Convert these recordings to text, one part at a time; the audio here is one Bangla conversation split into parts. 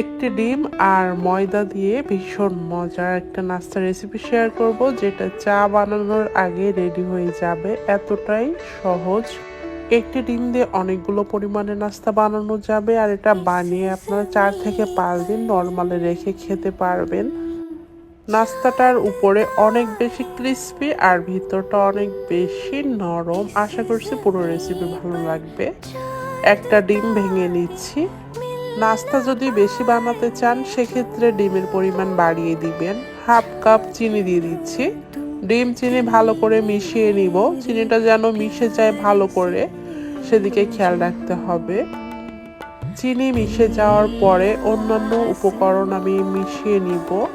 একটি ডিম আর ময়দা দিয়ে ভীষণ মজার একটা নাস্তা রেসিপি শেয়ার করব, যেটা চা বানানোর আগে রেডি হয়ে যাবে। এতটাই সহজ। একটি ডিম দিয়ে অনেকগুলো পরিমাণে নাস্তা বানানো যাবে, আর এটা বানিয়ে আপনারা চার থেকে পাঁচ দিন নর্মালে রেখে খেতে পারবেন। নাস্তাটার উপরে অনেক বেশি ক্রিস্পি আর ভিতরটা অনেক বেশি নরম। আশা করছি পুরো রেসিপি ভালো লাগবে। একটা ডিম ভেঙে নিচ্ছি। নাস্তা যদি বেশি বানাতে চান, সেক্ষেত্রে ডিমের পরিমাণ বাড়িয়ে দিবেন। হাফ কাপ চিনি দিয়ে দিচ্ছি। ডিম, চিনি ভালো করে মিশিয়ে নিব। চিনিটা যেন মিশে যায় ভালো করে, সেদিকে খেয়াল রাখতে হবে। চিনি মিশে যাওয়ার পরে অন্যান্য উপকরণ আমি মিশিয়ে নিব।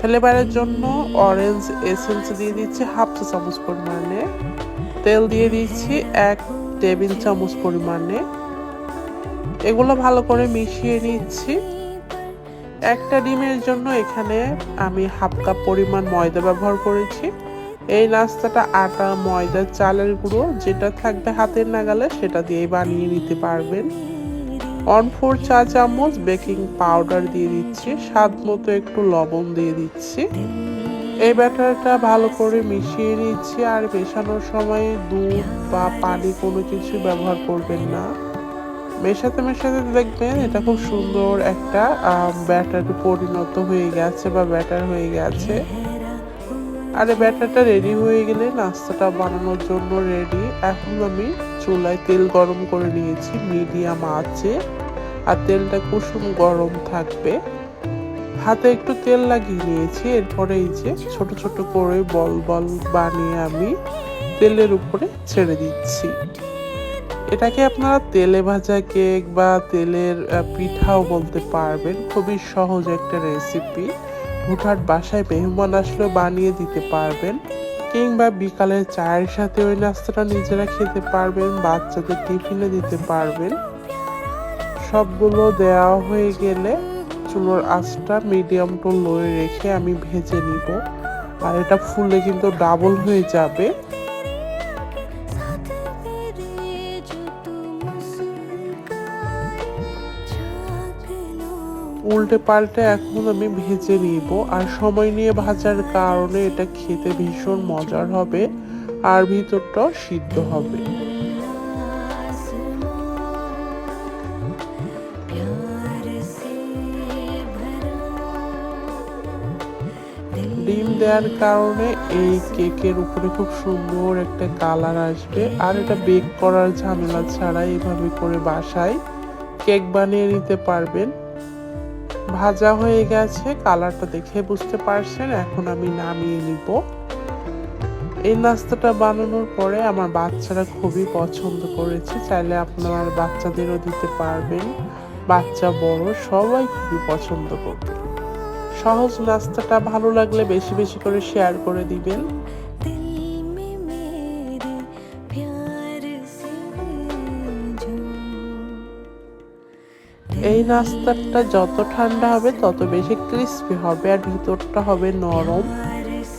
ফ্লেভারের জন্য অরেঞ্জ এসেন্স দিয়ে দিচ্ছি, হাফ চা চামচ পরিমাণে। তেল দিয়ে দিচ্ছি এক টেবিল চামচ পরিমাণে। এগুলো ভালো করে মিশিয়ে নিচ্ছি। একটা ডিমের জন্য এখানে আমি হাফ কাপ পরিমাণ ময়দা ব্যবহার করেছি। এই নাস্তাটা আটা, ময়দা, চালের গুঁড়ো, যেটা থাকবে হাতের নাগালে, সেটা দিয়েই বানিয়ে নিতে পারবেন। ওয়ান ফোর চা চামচ বেকিং পাউডার দিয়ে দিচ্ছি। স্বাদ মতো একটু লবণ দিয়ে দিচ্ছি। এই ব্যাটারটা ভালো করে মিশিয়ে নিচ্ছি আর মেশানোর সময় দুধ বা পানি কোনো কিছু ব্যবহার করবেন না। মেশাতে মেশাতে দেখবেন এটা খুব সুন্দর একটা ব্যাটারে পরিণত হয়ে গেছে বা ব্যাটার হয়ে গেছে। আর ব্যাটারটা রেডি হয়ে গেলে নাস্তাটা বানানোর জন্য রেডি এখন আমি চুলায় তেল গরম করে নিয়েছি মিডিয়াম আছে। আর তেলটা কুসুম গরম থাকবে। হাতে একটু তেল লাগিয়ে নিয়েছি, এরপরে এই যে ছোট ছোট করে বল বল বানিয়ে আমি তেলের উপরে ছেড়ে দিচ্ছি। এটাকে আপনারা তেলে ভাজা কেক বা তেলের পিঠাও বলতে পারবেন। খুবই সহজ একটা রেসিপি। হুটহাট বাসায় মেহমান আসলে বানিয়ে দিতে পারবেন। কিংবা বিকালের চায়ের সাথে ওই নাস্তাটা নিজেরা খেতে পারবেন, বাচ্চাদের টিফিনে দিতে পারবেন। সবগুলো দেওয়া হয়ে গেলে চুলোর আঁচটা মিডিয়াম টু লোয়ে রেখে আমি ভেজে নিব। আর এটা ফুলে কিন্তু ডাবল হয়ে যাবে। উল্টে পাল্টে এখন আমি ভেজে নিব। আর সময় নিয়ে ভাজার কারণে এটা খেতে ভীষণ মজার হবে। আর ভিতরটাও সিদ্ধ হবে। ডিম দেওয়ার কারণে এই কেকের উপরে খুব সুন্দর একটা কালার আসবে। আর এটা বেক করার ঝামেলা ছাড়া এভাবে করে বাসায় কেক বানিয়ে নিতে পারবেন। ভাজা হয়ে গেছে, কালারটা দেখে বুঝতে পারছেন, এখন আমি নামিয়ে নিব। এই নাস্তাটা বানানোর পরে আমার বাচ্চারা খুবই পছন্দ করেছে, চাইলে আপনার বাচ্চাদেরও দিতে পারবেন। বাচ্চা বড়, সবাই খুবই পছন্দ করবে। সহজ নাস্তাটা ভালো লাগলে বেশি বেশি করে শেয়ার করে দিবেন। এই নাস্তাটা যত ঠান্ডা হবে, তত বেশি ক্রিস্পি হবে আর ভিতরটা হবে নরম।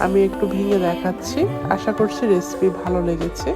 আমি একটু ভেঙে দেখাচ্ছি। আশা করছি রেসিপি ভালো লেগেছে।